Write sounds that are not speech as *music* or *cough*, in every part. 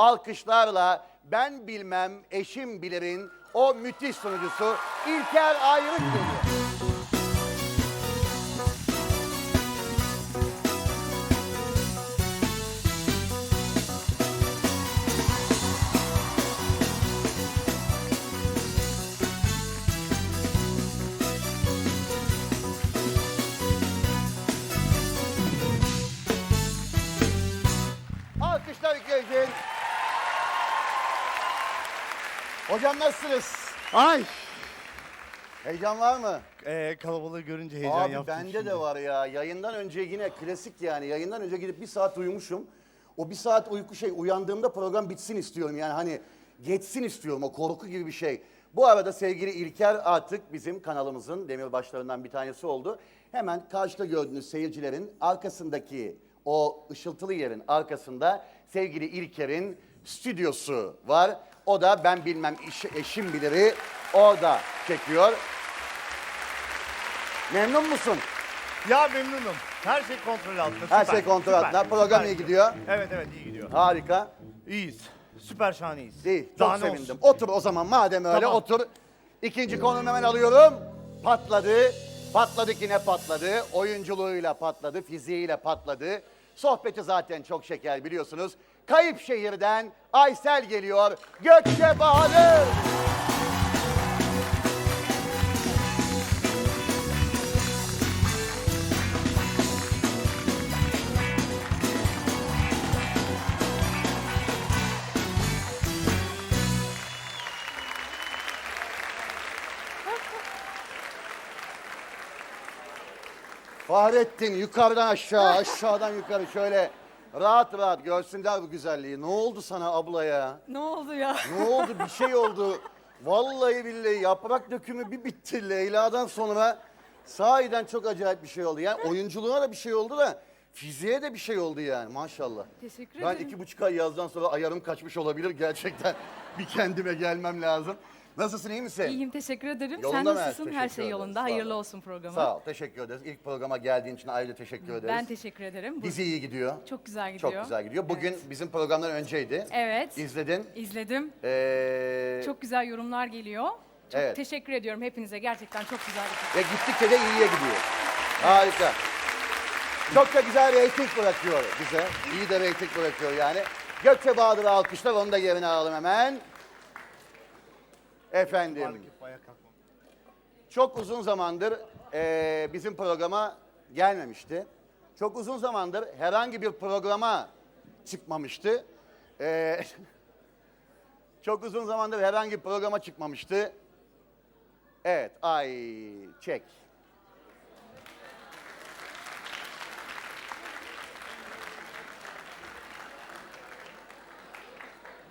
alkışlarla ben bilmem eşim bilirin o müthiş sunucusu İlker Ayrık geliyor. Alkışlar için. Hocam nasılsınız? Ay. Heyecan var mı? Ee, kalabalığı görünce heyecan Abi yaptım bende şimdi. de var ya. Yayından önce yine klasik yani. Yayından önce gidip bir saat uyumuşum. O bir saat uyku şey uyandığımda program bitsin istiyorum. Yani hani geçsin istiyorum o korku gibi bir şey. Bu arada sevgili İlker artık bizim kanalımızın demirbaşlarından bir tanesi oldu. Hemen karşıda gördüğünüz seyircilerin arkasındaki o ışıltılı yerin arkasında sevgili İlker'in stüdyosu var. O da ben bilmem iş- eşim biliri orada çekiyor. Memnun musun? Ya memnunum. Her şey kontrol altında. Her süper, şey kontrol süper, altında. Program iyi gidiyor. Evet evet iyi gidiyor. Harika. İyiyiz. Süper şahaneyiz. İyi. Çok Daha ne sevindim. olsun? Otur o zaman madem öyle Tamam. otur. İkinci konumu hemen alıyorum. Patladı. Patladı ki ne patladı? Oyunculuğuyla patladı, fiziğiyle patladı. Sohbeti zaten çok şeker biliyorsunuz. Kayıp şehirden Aysel geliyor. Gökçe Bahadır. Fahrettin yukarıdan aşağı, aşağıdan yukarı şöyle rahat rahat görsünler bu güzelliği. Ne oldu sana abla ya? Ne oldu ya? Ne oldu? Bir şey oldu. Vallahi billahi yaprak dökümü bir bitti Leyla'dan sonra. Sahiden çok acayip bir şey oldu. Yani oyunculuğuna da bir şey oldu da fiziğe de bir şey oldu yani maşallah. Teşekkür Ben ederim. iki buçuk ay yazdan sonra ayarım kaçmış olabilir gerçekten. bir kendime gelmem lazım. Nasılsın iyi misin? İyiyim teşekkür ederim. Yolunda Sen mı? nasılsın? Her Teşekkür şey ederiz. yolunda. Sağ Hayırlı ol. olsun programa. Sağ ol, teşekkür ederiz. İlk programa geldiğin için ayrıca teşekkür ederiz. Ben teşekkür ederim. Bu Dizi iyi gidiyor. çok güzel gidiyor. Çok güzel gidiyor. Bugün bizim programdan önceydi. Evet. İzledin. İzledim. Ee, Çok güzel yorumlar geliyor. Çok Evet. teşekkür ediyorum hepinize. Gerçekten çok güzel bir Ve gittikçe de iyiye gidiyor. Harika. Çok da güzel reyting bırakıyor bize. İyi de reyting bırakıyor yani. Gökçe Bahadır'ı alkışlar. Onu da yerine alalım hemen. Efendim. Çok uzun zamandır eee, bizim programa gelmemişti. Çok uzun zamandır herhangi bir programa çıkmamıştı. Eee, *laughs* çok uzun zamandır herhangi bir programa çıkmamıştı. Evet, ay çek.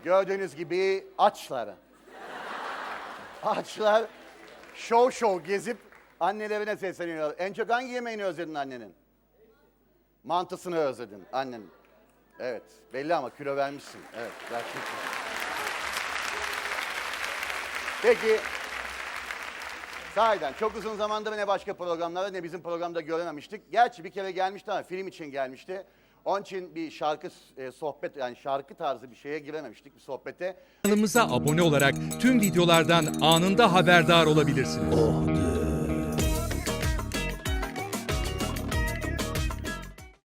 Gördüğünüz gibi açlar. Açlar şov şov gezip annelerine sesleniyorlar. En çok hangi yemeğini özledin annenin? Mantısını özledin annenin. Evet belli ama kilo vermişsin. Evet gerçekten. Peki sahiden çok uzun zamandır ne başka programlarda ne bizim programda görememiştik. Gerçi bir kere gelmişti ama film için gelmişti. Onun için bir şarkı e, sohbet yani şarkı tarzı bir şeye girememiştik bir sohbete. Kanalımıza abone olarak tüm videolardan anında haberdar olabilirsiniz.